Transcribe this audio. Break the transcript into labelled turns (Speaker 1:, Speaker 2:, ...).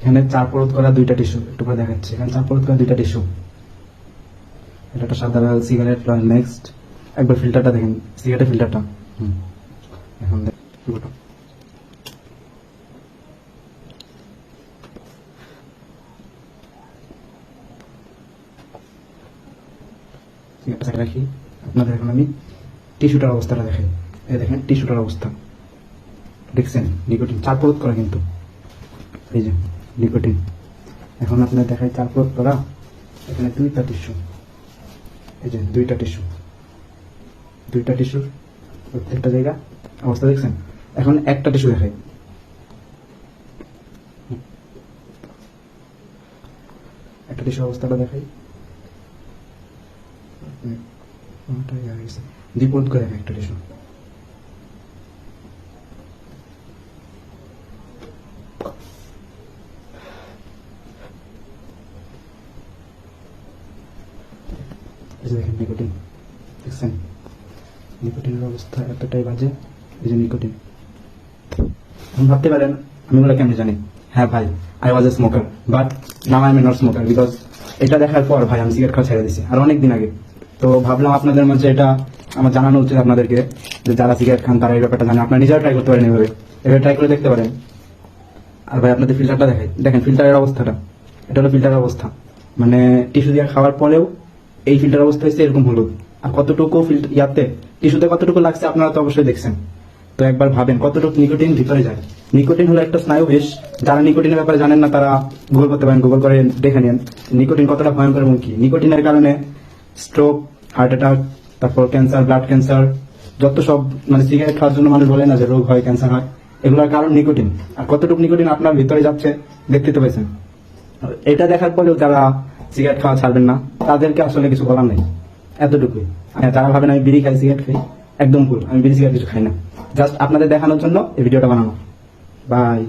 Speaker 1: এখানে চার পরত করা দুইটা টিস্যু, একটু করে দেখাচ্ছি। এখানে চার পরত করা দুইটা টিস্যু। এটা একটা সাদা সিগারেট নেক্সট একবার ফিল্টারটা দেখেন সিগারেটের ফিল্টারটা এখন দেখ পুরোটা। সিগারেটটা রাখি, আপনাদের এখন আমি টিস্যুটার অবস্থাটা দেখাই এই দেখেন, টিস্যুটার অবস্থা। দেখছেন? নিকোটিন, চার পরত করা কিন্তু। এই যে। নিকোটিন এখন আপনার দেখাই চার পরত করা এখানে দুইটা টিস্যু। এই যে দুইটা টিস্যু। দুইটা টিস্যুর প্রত্যেকটা জায়গা অবস্থা দেখছেন? এখন একটা টিস্যু দেখাই। একটা টিস্যু অবস্থাটা দেখাই। দুই করে দেখাই একটা টিস্যু। এই দেখেন নিকোটিন। দেখছেন? নিকোটিনের অবস্থা এতটাই বাজে এই যে নিকোটিন। ভাবতে পারেন আমি কেমনি জানি? হ্যাঁ ভাই I was a smoker but now I am not smoker because এটা দেখার পর ভাই আমি সিগারেট খাওয়া ছেড়ে দিছি, আর আগে। তো ভাবলাম আপনাদের মাঝে এটা আমার জানানো উচিত আপনাদেরকে যে যারা সিগারেট খান তারা এই ব্যাপারটা জানে। আপনারা নিজেরা ট্রাই করতে পারেন এভাবে। এভাবে ট্রাই করে দেখতে পারেন। আর ভাই আপনাদের ফিল্টারটা দেখাই। দেখেন ফিল্টারের অবস্থাটা। এটা হলো ফিল্টারের অবস্থা। মানে টিস্যু দিয়ে খাওয়ার পরেও এই ফিল্টার অবস্থা হয়েছে এরকম হলুদ আর কতটুকু ফিল্টার ইয়াতে টিস্যুতে কতটুকু লাগছে আপনারা তো অবশ্যই দেখছেন। তো একবার ভাবেন কতটুকু নিকোটিন ভিতরে যায়। নিকোটিন হলো একটা স্নায়ু বিষ, যারা নিকোটিনের ব্যাপারে জানেন না তারা গুগল করতে পারেন গুগল করে দেখে নিন নিকোটিন কতটা ভয়ঙ্কর এবং কি। নিকোটিনের কারণে স্ট্রোক হার্ট অ্যাটাক তারপর ক্যান্সার ব্লাড ক্যান্সার যত সব মানে সিগারেট খাওয়ার জন্য মানুষ বলে না যে রোগ হয় ক্যান্সার হয়, এগুলোর কারণ নিকোটিন। আর কতটুকু নিকোটিন আপনার ভিতরে যাচ্ছে, দেখতে তো পেয়েছেন এটা দেখার পরেও যারা সিগারেট খাওয়া ছাড়বেন না। তাদেরকে আসলে কিছু বলার নেই। এতটুকুই। হ্যাঁ যারা ভাবেন আমি বিড়ি খাই, সিগারেট খাই। একদম ভুল আমি বিড়ি, সিগারেট কিছু খাই না। জাস্ট আপনাদের দেখানোর জন্য এই ভিডিওটা বানানো। বাই